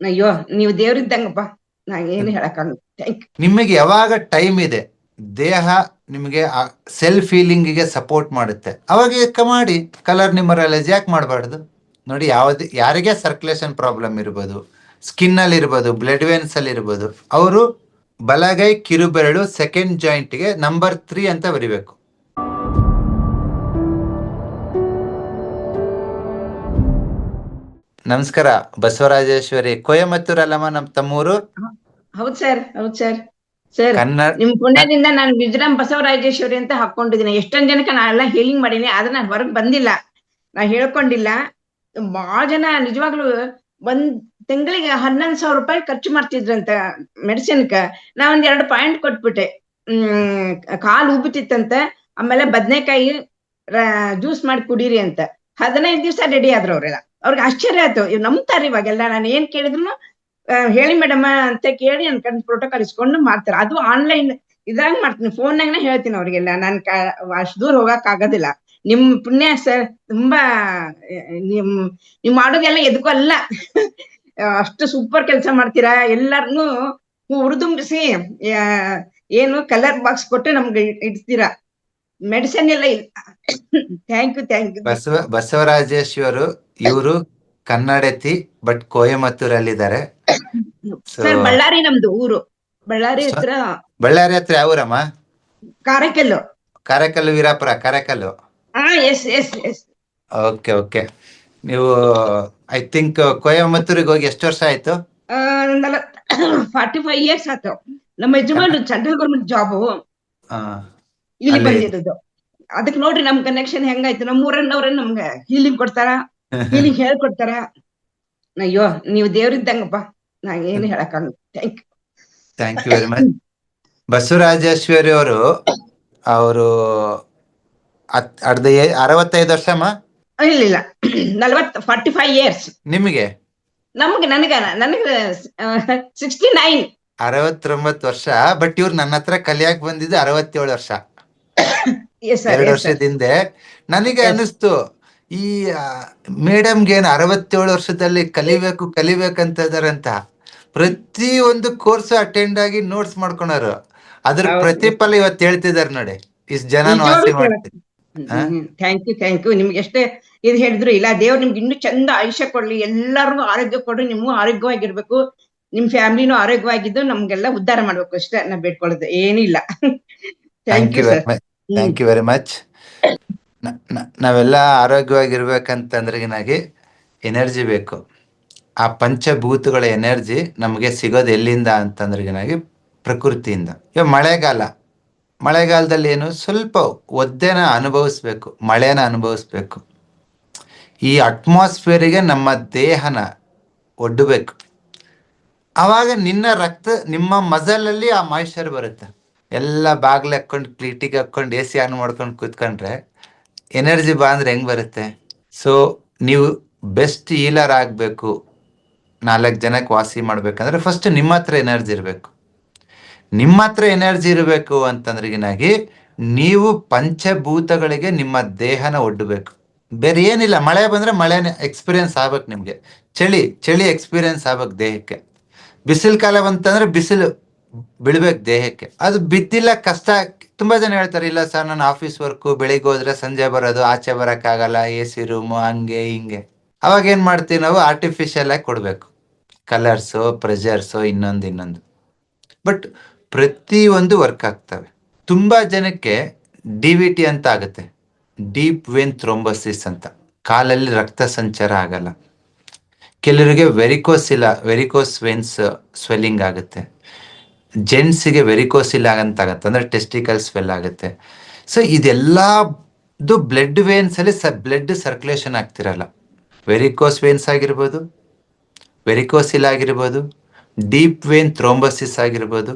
ಅಯ್ಯೋ ನೀವು ದೇವ್ರಿದ್ದಂಗಪ್ಪ ನಾ ಏನು ಹೇಳಕ್ಕಾಗ ಥ್ಯಾಂಕ್ ನಿಮಗೆ ಯಾವಾಗ ಟೈಮ್ ಇದೆ ದೇಹ ನಿಮಗೆ ಸೆಲ್ಫ್ ಫೀಲಿಂಗಿಗೆ ಸಪೋರ್ಟ್ ಮಾಡುತ್ತೆ. ಅವಾಗ ಏಕ ಮಾಡಿ ಕಲರ್ ನಿಮ್ಮರಲೈಸ್ ಯಾಕೆ ಮಾಡಬಾರ್ದು. ನೋಡಿ ಯಾವ್ದು ಯಾರಿಗೆ ಸರ್ಕ್ಯುಲೇಷನ್ ಪ್ರಾಬ್ಲಮ್ ಇರ್ಬೋದು ಸ್ಕಿನ್ ಅಲ್ಲಿ ಇರ್ಬೋದು ಬ್ಲಡ್ ವೇನ್ಸ್ ಅಲ್ಲಿ ಇರ್ಬೋದು ಅವರು ಬಲಗೈ ಕಿರುಬೆರಳು ಸೆಕೆಂಡ್ ಜಾಯಿಂಟ್ಗೆ ನಂಬರ್ ತ್ರೀ ಅಂತ ಬರಿಬೇಕು. ನಮಸ್ಕಾರ ಬಸವರಾಜೇಶ್ವರಿ ಕೊಯಮತ್ತೂರ್ ಅಲ್ಲಮ್ಮ ನಮ್ ತಮ್ಮೂರು? ಹೌದ್ ಸರ್ ಹೌದ್ ಸರ್. ಸರ್ ನಿಮ್ ಪುಣ್ಯದಿಂದ ನಾನು ವಿಜ್ರಂ ಬಸವರಾಜೇಶ್ವರಿ ಅಂತ ಹಾಕೊಂಡಿದ್ದೀನಿ ಎಷ್ಟೊಂದ್ ಜನಕ್ಕೆ ನಾ ಎಲ್ಲ ಹೀಲಿಂಗ್ ಮಾಡೀನಿ ಆದ್ರೆ ನಾನು ಹೊರಗ್ ಬಂದಿಲ್ಲ. ನಾ ಹೇಳ್ಕೊಂಡಿಲ್ಲ. ಬಾಳ ಜನ ನಿಜವಾಗ್ಲೂ ಒಂದ್ ತಿಂಗಳಿಗೆ ಹನ್ನೊಂದ್ ಸಾವಿರ ರೂಪಾಯಿ ಖರ್ಚು ಮಾಡ್ತಿದ್ರಂತ ಮೆಡಿಸಿನ್ಕ. ನಾ ಒಂದ್ ಎರಡು ಪಾಯಿಂಟ್ ಕೊಟ್ಬಿಟ್ಟೆ. ಹ್ಮ್ ಕಾಲು ಉಬ್ಬುತ್ತಿತ್ತಂತ ಆಮೇಲೆ ಬದ್ನೆಕಾಯಿ ಜ್ಯೂಸ್ ಮಾಡಿ ಕುಡೀರಿ ಅಂತ. ಹದಿನೈದು ದಿವಸ ರೆಡಿ ಆದ್ರು ಅವ್ರೆಲ್ಲ. ಅವ್ರಿಗೆ ಆಶ್ಚರ್ಯ ಆಯ್ತು. ಇವ್ ನಂಬ್ತಾರೆ ಇವಾಗೆಲ್ಲ. ನಾನು ಏನ್ ಕೇಳಿದ್ರು ಹೇಳಿ ಮೇಡಮ್ ಅಂತ ಕೇಳಿ ನನ್ ಕಣ್ ಪ್ರೋಟೋಕಾಲ್ ಇಸ್ಕೊಂಡು ಮಾಡ್ತಾರೆ. ಅದು ಆನ್ಲೈನ್ ಇದ್ರಾಗ ಮಾಡ್ತೀನಿ. ಫೋನ್ನಾಗನೇ ಹೇಳ್ತೀನಿ ಅವ್ರಿಗೆಲ್ಲ. ನನ್ ಅಷ್ಟ್ ದೂರ ಹೋಗಕ್ ಆಗೋದಿಲ್ಲ ನಿಮ್ ಪುಣ್ಯ ಸರ್ ತುಂಬಾ ನಿಮ್, ನೀವ್ ಮಾಡೋದೆಲ್ಲ ಎದಕ್ಕೂ ಅಲ್ಲ. ಅಷ್ಟು ಸೂಪರ್ ಕೆಲಸ ಮಾಡ್ತೀರಾ? ಎಲ್ಲಾರ್ನು ಹುರಿದುಂಬಿಸಿ ಏನು ಕಲರ್ ಬಾಕ್ಸ್ ಕೊಟ್ಟು ನಮ್ಗೆ ಇಡ್ತೀರಾ? ಮೆಡಿಸಿನ್ ಎಲ್ಲ thank you thank you Basava, ಬಸವರಾಜೇಶ್ವರು ಇವರು ಕನ್ನಡತಿ ಬಟ್ ಕೋಯಮತ್ತೂರಲ್ಲಿ ಇದ್ದಾರೆ ಬಳ್ಳಾರಿ ನಮ್ದು ಊರು. ಬಳ್ಳಾರಿ ಹತ್ರ ಬಳ್ಳಾರಿ ಹತ್ರ ಯಾವ ಊರಮ್ಮ? ಕಾರಕಲ್ಲು ಕಾರೆಕಲ್ಲು ವೀರಾಪುರ ಕಾರಕಲ್ಲು ಓಕೆ ಓಕೆ ನೀವು ಐ ಥಿಂಕ್ ಕೊಯಮತ್ತೂರಿಗೆ ಹೋಗಿ ಎಷ್ಟು ವರ್ಷ ಆಯ್ತು? ಫಾರ್ಟಿ ಫೈವ್ ಇಯರ್ಸ್ ಆಯ್ತು. ನಮ್ಮ ಯಜಮಾನ್ರು ಸೆಂಟ್ರಲ್ ಗೌರ್ಮೆಂಟ್ ಜಾಬ್ ಇಲ್ಲಿ ಬಂದಿರೋದು. ಅದಕ್ಕೆ ನೋಡ್ರಿ ನಮ್ ಕನೆಕ್ಷನ್ ಹೆಂಗಾಯ್ತು. ನಮ್ಮ ಊರನ್ನವ್ರೆ ನಮ್ಗೆ ಹೀಲಿಂಗ್ ಕೊಡ್ತಾರ? ಹೀಲಿಂಗ್ ಹೇಳ್ಕೊಡ್ತಾರ ಅಯ್ಯೋ ನೀವು ದೇವ್ರಿದ್ದಂಗಪ್ಪ ನಾ ಏನು ಹೇಳಕ್ಕಾಗಲ್ಲ. Thank thank you very much Basavarajeshwari ಅವರು ಅವರು ಅರ್ಧ ಅರವತ್ತೈದು ವರ್ಷಮ್ಮ? ಯು ಇಲ್ಲ ಇಲ್ಲ. ನಲ್ವತ್ ಫಾರ್ಟಿ ಫೈವ್ ಇಯರ್ಸ್ ನಿಮಗೆ? ನಮ್ಗೆ ನನಗ ನನಗ ಸಿಕ್ಸ್ಟಿ ನೈನ್ ಅರವತ್ತೊಂಬತ್ತು ವರ್ಷ. ಬಟ್ ಇವ್ರು ನನ್ನ ಹತ್ರ ಕಲಿಯಾಕ್ ಬಂದಿದ್ದು ಅರವತ್ತೇಳು ವರ್ಷ. ಎರಡು ವರ್ಷದ ಹಿಂದೆ. ನನಗೆ. ಅನಿಸ್ತು ಈ ಮೇಡಮ್ಗೆ ಏನು ಅರವತ್ತೇಳು ವರ್ಷದಲ್ಲಿ ಕಲಿಬೇಕು ಕಲಿಬೇಕಂತ ಇದಾರಂತ ಪ್ರತಿ ಒಂದು ಕೋರ್ಸ್ ಅಟೆಂಡ್ ಆಗಿ ನೋಟ್ಸ್ ಮಾಡ್ಕೊಳೋರು. ಅದ್ರ. ಪ್ರತಿಫಲ ಇವತ್ತು ಹೇಳ್ತಿದಾರೆ ನೋಡಿ. ಇಷ್ಟು ಜನ ಥ್ಯಾಂಕ್ ಯು ಥ್ಯಾಂಕ್ ಯು ನಿಮ್ಗೆ ಎಷ್ಟೇ ಇದು ಹೇಳಿದ್ರು ಇಲ್ಲ ದೇವ್ರು ನಿಮ್ಗೆ ಇನ್ನೂ ಚಂದ ಆಯುಷ್ಯ ಕೊಡ್ಲಿ. ಎಲ್ಲರಿಗೂ ಆರೋಗ್ಯ ಕೊಡ್ರಿ ನಿಮಗೂ ಆರೋಗ್ಯವಾಗಿರ್ಬೇಕು. ನಿಮ್ ಫ್ಯಾಮಿಲಿನೂ ಆರೋಗ್ಯವಾಗಿದ್ದು ನಮ್ಗೆಲ್ಲ ಉದ್ಧಾರ ಮಾಡ್ಬೇಕು ಅಷ್ಟೇ ನಾ ಬೇಡ್ಕೊಳ್ಳೋದು ಏನಿಲ್ಲ. Thank you thank you very much ನಾವೆಲ್ಲ ಆರೋಗ್ಯವಾಗಿರ್ಬೇಕಂತಂದ್ರಿಗಿನಾಗಿ ಎನರ್ಜಿ ಬೇಕು. ಆ ಪಂಚಭೂತಗಳ ಎನರ್ಜಿ ನಮಗೆ ಸಿಗೋದು ಎಲ್ಲಿಂದ ಅಂತಂದ್ರಿಗಿನಾಗಿ ಪ್ರಕೃತಿಯಿಂದ. ಇವಾಗ ಮಳೆಗಾಲ. ಮಳೆಗಾಲದಲ್ಲಿ ಏನು ಸ್ವಲ್ಪ ಒದ್ದೆನ ಅನುಭವಿಸ್ಬೇಕು, ಮಳೆನ ಅನುಭವಿಸ್ಬೇಕು. ಈ ಅಟ್ಮಾಸ್ಫಿಯರಿಗೆ ನಮ್ಮ ದೇಹನ ಒಡ್ಡಬೇಕು ಆವಾಗ ನಿನ್ನ ರಕ್ತ, ನಿಮ್ಮ ಮಜಲಲ್ಲಿ ಆ ಮಾಯಿಶ್ಚರ್ ಬರುತ್ತೆ. ಎಲ್ಲ ಬಾಗ್ಲು ಹಾಕ್ಕೊಂಡು, ಕ್ಲೀಟಿಗೆ ಹಾಕ್ಕೊಂಡು ಎ ಸಿ ಆನ್ ಮಾಡ್ಕೊಂಡು ಕೂತ್ಕೊಂಡ್ರೆ ಎನರ್ಜಿ ಬಾ ಅಂದ್ರೆ ಹೆಂಗ್ ಬರುತ್ತೆ? ಸೊ ನೀವು ಬೆಸ್ಟ್ ಈಲರ್ ಆಗಬೇಕು. ನಾಲ್ಕು ಜನಕ್ಕೆ ವಾಸಿ ಮಾಡ್ಬೇಕಂದ್ರೆ ಫಸ್ಟ್ ನಿಮ್ಮ ಹತ್ರ ಎನರ್ಜಿ ಇರಬೇಕು. ನಿಮ್ಮ ಹತ್ರ ಎನರ್ಜಿ ಇರಬೇಕು ಅಂತಂದ್ರಿಗಿನಾಗಿ ನೀವು ಪಂಚಭೂತಗಳಿಗೆ ನಿಮ್ಮ ದೇಹನ ಒಡ್ಡಬೇಕು ಬೇರೆ ಏನಿಲ್ಲ, ಮಳೆ ಬಂದ್ರೆ ಮಳೆನೇ ಎಕ್ಸ್ಪೀರಿಯನ್ಸ್ ಆಗ್ಬೇಕು ನಿಮ್ಗೆ. ಚಳಿ ಚಳಿ ಎಕ್ಸ್ಪೀರಿಯನ್ಸ್ ಆಗ್ಬೇಕು ದೇಹಕ್ಕೆ. ಬಿಸಿಲು ಕಾಲ ಬಂತಂದ್ರೆ ಬಿಸಿಲು ಬೀಳ್ಬೇಕು ದೇಹಕ್ಕೆ. ಅದು ಬಿದ್ದಿಲ್ಲ ಕಷ್ಟ. ತುಂಬಾ ಜನ ಹೇಳ್ತಾರೆ, ಇಲ್ಲ ಸರ್, ನಾನು ಆಫೀಸ್ ವರ್ಕು ಬೆಳಿಗ್ಗೆ ಹೋದ್ರೆ ಸಂಜೆ ಬರೋದು, ಆಚೆ ಬರಕ್ಕಾಗಲ್ಲ ಎ ಸಿ ರೂಮು ಹಂಗೆ ಹಿಂಗೆ. ಅವಾಗ ಏನ್ ಮಾಡ್ತೀವಿ ನಾವು? ಆರ್ಟಿಫಿಷಿಯಲ್ ಆಗಿ ಕೊಡ್ಬೇಕು. ಕಲರ್ಸು ಪ್ರೆಷರ್ಸು ಇನ್ನೊಂದು ಇನ್ನೊಂದು. ಬಟ್ ಪ್ರತಿ ಒಂದು ವರ್ಕ್ ಆಗ್ತವೆ. ತುಂಬಾ ಜನಕ್ಕೆ ಡಿ ವಿ ಟಿ ಅಂತ ಆಗುತ್ತೆ. ಡೀಪ್ ವೇನ್ ಥ್ರೋಂಬಸಿಸ್ ಅಂತ. ಕಾಲಲ್ಲಿ ರಕ್ತ ಸಂಚಾರ ಆಗಲ್ಲ. ಕೆಲವರಿಗೆ ವೆರಿಕೋಸ್ ಇಲ್ಲ ವೆರಿಕೋಸ್ ವೆನ್ಸ್ ಸ್ವೆಲ್ಲಿಂಗ್ ಆಗುತ್ತೆ. ಜೆಂಟ್ಸಿಗೆ ವೆರಿಕೋಸಿಲ್ ಆಗಂತ ಆಗುತ್ತೆ ಅಂದ್ರೆ ಟೆಸ್ಟಿಕಲ್ ಸ್ವೆಲ್ ಆಗುತ್ತೆ. ಸೊ ಇದೆಲ್ಲದು ಬ್ಲಡ್ ವೇನ್ಸಲ್ಲಿ ಸ ಬ್ಲಡ್ ಸರ್ಕ್ಯುಲೇಷನ್ ಆಗ್ತಿರಲ್ಲ. ವೆರಿಕೋಸ್ ವೇನ್ಸ್ ಆಗಿರ್ಬೋದು ವೆರಿಕೋಸಿಲ್ ಆಗಿರ್ಬೋದು ಡೀಪ್ ವೇನ್ ಥ್ರೋಂಬಸಿಸ್ ಆಗಿರ್ಬೋದು,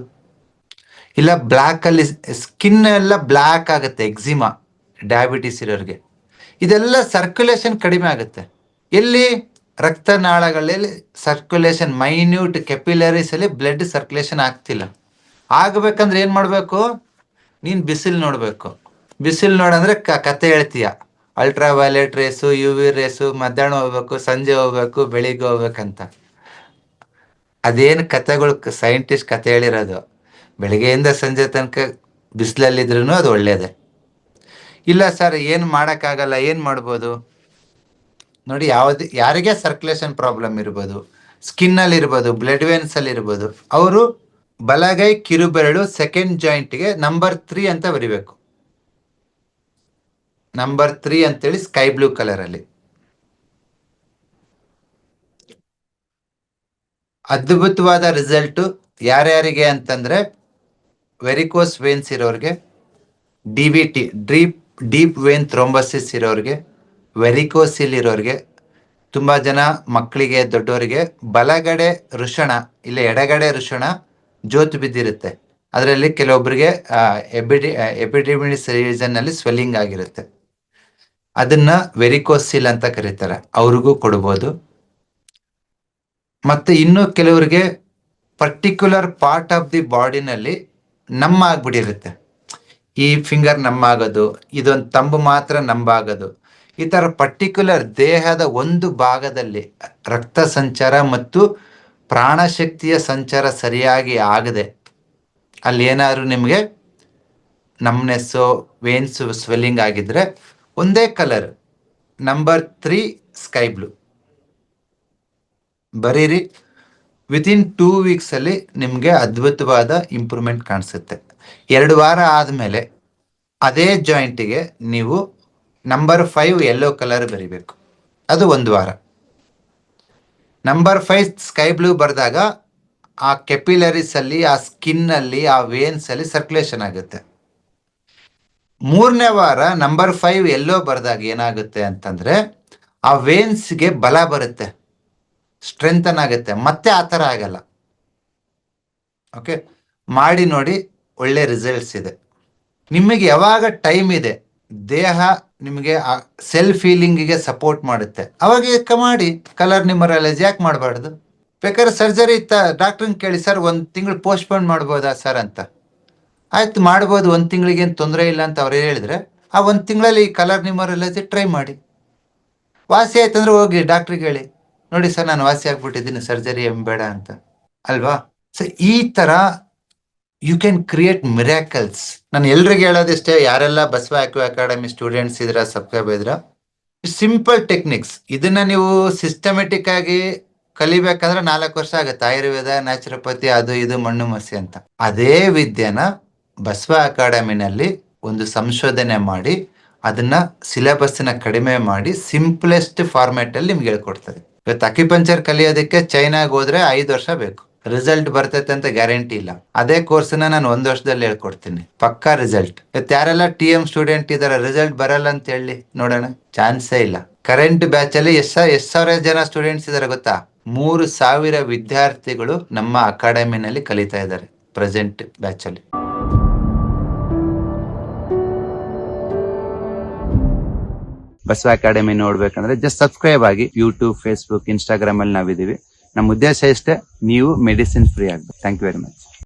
ಇಲ್ಲ ಬ್ಲ್ಯಾಕಲ್ಲಿ ಸ್ಕಿನ್ ಎಲ್ಲ ಬ್ಲ್ಯಾಕ್ ಆಗುತ್ತೆ ಎಕ್ಸಿಮಾ ಡಯಾಬಿಟಿಸ್ ಇರೋರಿಗೆ. ಇದೆಲ್ಲ ಸರ್ಕ್ಯುಲೇಷನ್ ಕಡಿಮೆ ಆಗುತ್ತೆ. ಎಲ್ಲಿ? ರಕ್ತನಾಳಗಳಲ್ಲಿ ಸರ್ಕ್ಯುಲೇಷನ್ ಮೈನ್ಯೂಟ್ ಕೆಪಿಲರೀಸಲ್ಲಿ ಬ್ಲಡ್ ಸರ್ಕ್ಯುಲೇಷನ್ ಆಗ್ತಿಲ್ಲ. ಆಗಬೇಕಂದ್ರೆ ಏನು ಮಾಡಬೇಕು? ನೀನ್ ಬಿಸಿಲು ನೋಡಬೇಕು. ಬಿಸಿಲು ನೋಡಂದ್ರೆ ಕ- ಕತೆ ಹೇಳ್ತೀಯ. Ultraviolet rays U V rays ಮಧ್ಯಾಹ್ನ ಹೋಗ್ಬೇಕು, ಸಂಜೆ ಹೋಗ್ಬೇಕು, ಬೆಳಿಗ್ಗೆ ಹೋಗ್ಬೇಕಂತ. ಅದೇನು ಕತೆಗಳು ಸೈಂಟಿಸ್ಟ್ ಕತೆ ಹೇಳಿರೋದು. ಬೆಳಗ್ಗೆಯಿಂದ ಸಂಜೆ ತನಕ ಬಿಸಿಲಲ್ಲಿದ್ರೂ ಅದು ಒಳ್ಳೆಯದೇ ಇಲ್ಲ ಸರ್ ಏನು ಮಾಡೋಕ್ಕಾಗಲ್ಲ, ಏನು ಮಾಡ್ಬೋದು? ನೋಡಿ, ಯಾವ್ದು, ಯಾರಿಗೆ ಸರ್ಕ್ಯುಲೇಷನ್ ಪ್ರಾಬ್ಲಮ್ ಇರ್ಬೋದು ಸ್ಕಿನ್ನಲ್ಲಿ ಇರ್ಬೋದು ಬ್ಲಡ್ ವೇನ್ಸಲ್ಲಿ ಇರ್ಬೋದು, ಅವರು ಬಲಗೈ ಕಿರುಬೆರಳು ಸೆಕೆಂಡ್ ಜಾಯಿಂಟ್ಗೆ ನಂಬರ್ ತ್ರೀ ಅಂತ ಬರಿಬೇಕು. ನಂಬರ್ ತ್ರೀ ಅಂತೇಳಿ ಸ್ಕೈ ಬ್ಲೂ ಕಲರಲ್ಲಿ ಅದ್ಭುತವಾದ ರಿಸಲ್ಟು ಯಾರ್ಯಾರಿಗೆ ಅಂತಂದ್ರೆ ವೆರಿಕೋಸ್ ವೇನ್ಸ್ ಇರೋರಿಗೆ D V T drip deep vein thrombosis ಇರೋರಿಗೆ ವೆರಿಕೋಸಿಲ್ ಇರೋರಿಗೆ ತುಂಬ ಜನ ಮಕ್ಕಳಿಗೆ ದೊಡ್ಡವರಿಗೆ ಬಲಗಡೆ ಋಷಣ, ಇಲ್ಲ ಎಡಗಡೆ ಋಷಣ ಜೋತು ಬಿದ್ದಿರುತ್ತೆ. ಅದರಲ್ಲಿ ಕೆಲವೊಬ್ಬರಿಗೆ ಎಬಿಡಿ ಎಪಿಡಿಮಿಡಿಸ್ ರೀಸನ್ನಲ್ಲಿ ಸ್ವೆಲ್ಲಿಂಗ್ ಆಗಿರುತ್ತೆ. ಅದನ್ನ ವೆರಿಕೋಸಿಲ್ ಅಂತ ಕರೀತಾರೆ. ಅವ್ರಿಗೂ ಕೊಡ್ಬೋದು. ಮತ್ತೆ ಇನ್ನು ಕೆಲವರಿಗೆ ಪರ್ಟಿಕ್ಯುಲರ್ ಪಾರ್ಟ್ ಆಫ್ ದಿ ಬಾಡಿನಲ್ಲಿ ನಮ್ಮ ಆಗ್ಬಿಟ್ಟಿರುತ್ತೆ. ಈ ಫಿಂಗರ್ ನಮ್ಮ ಆಗೋದು, ಇದೊಂದು ತಂಬು ಮಾತ್ರ ನಂಬಾಗೋದು ಈ ಪರ್ಟಿಕ್ಯುಲರ್ ದೇಹದ ಒಂದು ಭಾಗದಲ್ಲಿ ರಕ್ತ ಸಂಚಾರ ಮತ್ತು ಪ್ರಾಣಶಕ್ತಿಯ ಸಂಚಾರ ಸರಿಯಾಗಿ ಆಗದೆ, ಅಲ್ಲಿ ಏನಾದ್ರು ನಿಮಗೆ ನಮ್ನೆಸ್ಸು ವೇನ್ಸು ಸ್ವೆಲ್ಲಿಂಗ್ ಆಗಿದ್ರೆ ಒಂದೇ colour number three sky blue ಬರೀರಿ ವಿತಿನ್ ಟೂ ವೀಕ್ಸಲ್ಲಿ ನಿಮಗೆ ಅದ್ಭುತವಾದ ಇಂಪ್ರೂವ್ಮೆಂಟ್ ಕಾಣಿಸುತ್ತೆ. ಎರಡು ವಾರ ಆದಮೇಲೆ ಅದೇ ಜಾಯಿಂಟಿಗೆ ನೀವು ನಂಬರ್ ಫೈವ್ ಯೆಲ್ಲೋ ಕಲರ್ ಬರಿಬೇಕು. ಅದು ಒಂದು ವಾರ. ನಂಬರ್ ಫೈವ್ ಸ್ಕೈ ಬ್ಲೂ ಬರೆದಾಗ ಆ ಕೆಪಿಲರೀಸಲ್ಲಿ ಆ ಸ್ಕಿನ್ ಅಲ್ಲಿ, ಆ ವೇನ್ಸ್ ಅಲ್ಲಿ ಸರ್ಕ್ಯುಲೇಷನ್ ಆಗುತ್ತೆ. ಮೂರನೇ ವಾರ ನಂಬರ್ ಫೈವ್ ಎಲ್ಲೋ ಬರೆದಾಗ ಏನಾಗುತ್ತೆ ಅಂತಂದ್ರೆ ಆ ವೇನ್ಸ್ಗೆ ಬಲ ಬರುತ್ತೆ. ಸ್ಟ್ರೆಂಥನ್ ಆಗುತ್ತೆ. ಮತ್ತೆ ಆ ಥರ ಆಗಲ್ಲ. ಓಕೆ ಮಾಡಿ ನೋಡಿ ಒಳ್ಳೆ ರಿಸಲ್ಟ್ಸ್ ಇದೆ. ನಿಮಗೆ ಯಾವಾಗ ಟೈಮ್ ಇದೆ, ದೇಹ ನಿಮಗೆ ಸೆಲ್ಫ್ ಫೀಲಿಂಗಿಗೆ ಸಪೋರ್ಟ್ ಮಾಡುತ್ತೆ. ಅವಾಗ ಎಕ್ಕ ಮಾಡಿ? ಕಲರ್ ನಿಮ್ಮರಲೈಸ್ ಯಾಕೆ ಮಾಡಬಾರ್ದು? ಬೇಕಾದ್ರೆ ಸರ್ಜರಿ ಇತ್ತ? ಡಾಕ್ಟ್ರನ್ ಕೇಳಿ, ಸರ್, ಒಂದು ತಿಂಗಳು ಪೋಸ್ಟ್ಪೋನ್ ಮಾಡ್ಬೋದಾ ಸರ್? ಅಂತ. ಆಯ್ತು, ಮಾಡ್ಬೋದು. ಒಂದು ತಿಂಗಳಿಗೆ ಏನು ತೊಂದರೆ ಇಲ್ಲ ಅಂತ ಅವ್ರು ಹೇಳಿದ್ರೆ, ಆ ಒಂದು ತಿಂಗಳಲ್ಲಿ ಈ ಕಲರ್ ನಿಮ್ಮರಲೈಸ್ ಟ್ರೈ ಮಾಡಿ. ವಾಸಿ ಆಯ್ತಂದ್ರೆ ಹೋಗಿ ಡಾಕ್ಟ್ರಿಗೆ ಹೇಳಿ, ನೋಡಿ ಸರ್, ನಾನು ವಾಸಿ ಆಗ್ಬಿಟ್ಟಿದ್ದೀನಿ ಸರ್ಜರಿ ಏನ್ ಬೇಡ ಅಂತ. ಅಲ್ವಾ? ಸೊ ಈ ತರ ಯು ಕ್ಯಾನ್ ಕ್ರಿಯೇಟ್ ಮಿರಾಕಲ್ಸ್ ನಾನು ಎಲ್ರಿಗೆ ಹೇಳೋದಿಷ್ಟೇ, ಯಾರೆಲ್ಲ ಬಸವ ಆಕ್ಯೂ ಅಕಾಡೆಮಿ ಸ್ಟೂಡೆಂಟ್ಸ್ ಇದ್ರ ಸಬ್ಸ್ಕ್ರೈಬ್ ಇದ್ರ ಸಿಂಪಲ್ ಟೆಕ್ನಿಕ್ಸ್ ಇದನ್ನ ನೀವು ಸಿಸ್ಟಮೆಟಿಕ್ ಆಗಿ ಕಲಿಬೇಕಂದ್ರೆ ನಾಲ್ಕು ವರ್ಷ ಆಗುತ್ತೆ. ಆಯುರ್ವೇದ ನ್ಯಾಚುರೋಪತಿ ಅದು ಇದು, ಮಣ್ಣು, ಮಸಿ ಅಂತ. ಅದೇ ವಿದ್ಯೆನ ಬಸವ ಅಕಾಡೆಮಿನಲ್ಲಿ ಒಂದು ಸಂಶೋಧನೆ ಮಾಡಿ, ಅದನ್ನ ಸಿಲೆಬಸ್ನ ಕಡಿಮೆ ಮಾಡಿ ಸಿಂಪ್ಲೆಸ್ಟ್ ಫಾರ್ಮ್ಯಾಟ್ ಅಲ್ಲಿ ನಿಮ್ಗೆ ಹೇಳ್ಕೊಡ್ತದೆ. ಇವತ್ತು ಅಕ್ಯುಪಂಚರ್ ಕಲಿಯೋದಕ್ಕೆ ಚೈನಾಗ ಹೋದ್ರೆ ಐದು ವರ್ಷ ಬೇಕು. ರಿಸಲ್ಟ್ ಬರ್ತೈತೆ ಅಂತ ಗ್ಯಾರಂಟಿ ಇಲ್ಲ. ಅದೇ ಕೋರ್ಸ್ನ ನಾನು ಒಂದ್ ವರ್ಷದಲ್ಲಿ ಹೇಳ್ಕೊಡ್ತೀನಿ. ಪಕ್ಕಾ ರಿಸಲ್ಟ್ ಇವತ್ತು ಯಾರೆಲ್ಲ ಟಿ ಎಂ ಸ್ಟೂಡೆಂಟ್ ಇದಾರೆ ರಿಸಲ್ಟ್ ಬರಲ್ಲ ಅಂತ ಹೇಳಿ ನೋಡೋಣ. ಚಾನ್ಸೇ ಇಲ್ಲ. ಕರೆಂಟ್ ಬ್ಯಾಚ್ ಅಲ್ಲಿ ಎಷ್ಟ ಎಷ್ಟ್ ಸಾವಿರ ಜನ ಸ್ಟೂಡೆಂಟ್ಸ್ ಇದಾರೆ ಗೊತ್ತಾ? ಮೂರು ಸಾವಿರ ವಿದ್ಯಾರ್ಥಿಗಳು ನಮ್ಮ ಅಕಾಡೆಮಿನಲ್ಲಿ ಕಲಿತಾ ಇದ್ದಾರೆ ಪ್ರೆಸೆಂಟ್ ಬ್ಯಾಚ್ ಅಲ್ಲಿ. ಬಸವ ಅಕಾಡೆಮಿ ನೋಡ್ಬೇಕಂದ್ರೆ ಜಸ್ಟ್ ಸಬ್ಸ್ಕ್ರೈಬ್ ಆಗಿ ಯೂಟ್ಯೂಬ್ ಫೇಸ್ಬುಕ್ ಇನ್ಸ್ಟಾಗ್ರಾಮ್ ಅಲ್ಲಿ ನಾವಿದೀವಿ ನಮ್ಮ ಉದ್ದೇಶ ಇಷ್ಟೇ ನೀವು ಮೆಡಿಸಿನ್ ಫ್ರೀ ಆಗ್ಬೇಕು. Thank you very much